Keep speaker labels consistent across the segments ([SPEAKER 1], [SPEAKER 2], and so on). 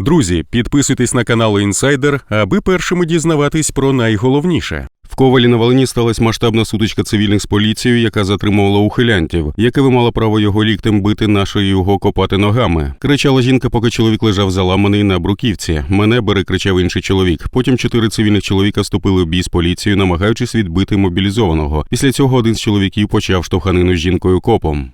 [SPEAKER 1] Друзі, підписуйтесь на канал Інсайдер, аби першими дізнаватись про найголовніше. В Ковалі на Волині сталася масштабна сутичка цивільних з поліцією, яка затримувала ухилянтів, яке мала право його ліктем бити нашої його копати ногами. Кричала жінка, поки чоловік лежав заламаний на бруківці. Мене бери, кричав інший чоловік. Потім чотири цивільних чоловіка вступили в бій з поліцією, намагаючись відбити мобілізованого. Після цього один з чоловіків почав штовханину з жінкою копом.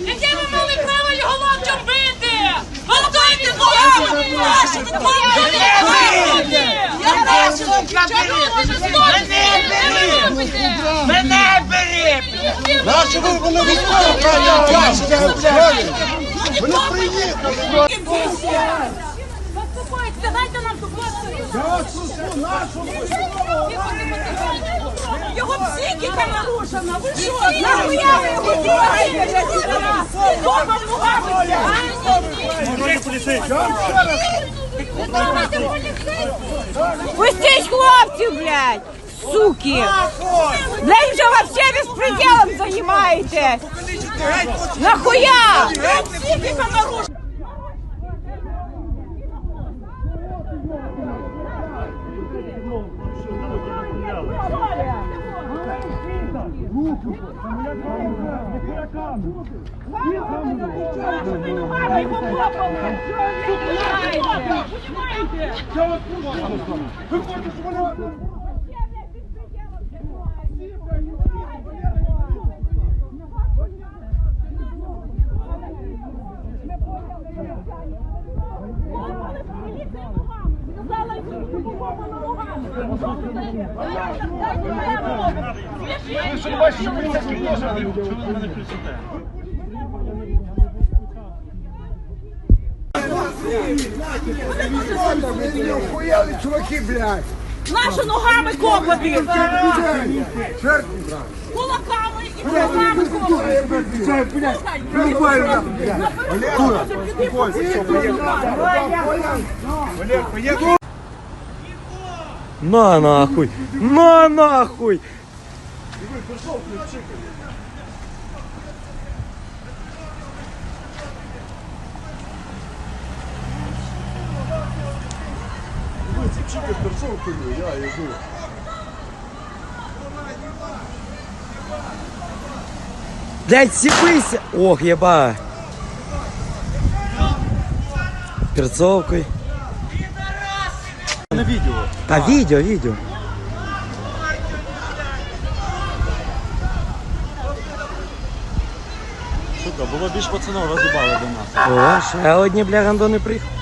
[SPEAKER 2] Яке ви мали право його локтем бити? Готові ногами ваші!
[SPEAKER 3] Мене бери!
[SPEAKER 4] Наші ви вони військові Вони приїхали.
[SPEAKER 2] Поступайте, нам ту Його психіка нарушена, ви що? Нахуя ви його тягаєте? Дома
[SPEAKER 5] Пустіть хлопців, блядь! Суки! беспределом занимаетесь? Нахуя? Вы хочете, чтобы Блядь, вже вообще беспределом займаєтесь! Нахуя?
[SPEAKER 2] Психіка нарушена.
[SPEAKER 4] Охуєли чуваки, блядь.
[SPEAKER 5] Нашу ногами копати! Кулаками і ногами копати!
[SPEAKER 6] На нахуй! На нахуй! Блять, сіпися! Ох, єба! Перцовкою. На відео. Та відео, відео.
[SPEAKER 7] Сука, було більш пацанов розібали до нас.
[SPEAKER 6] О, ще одні бля гандони приїхали.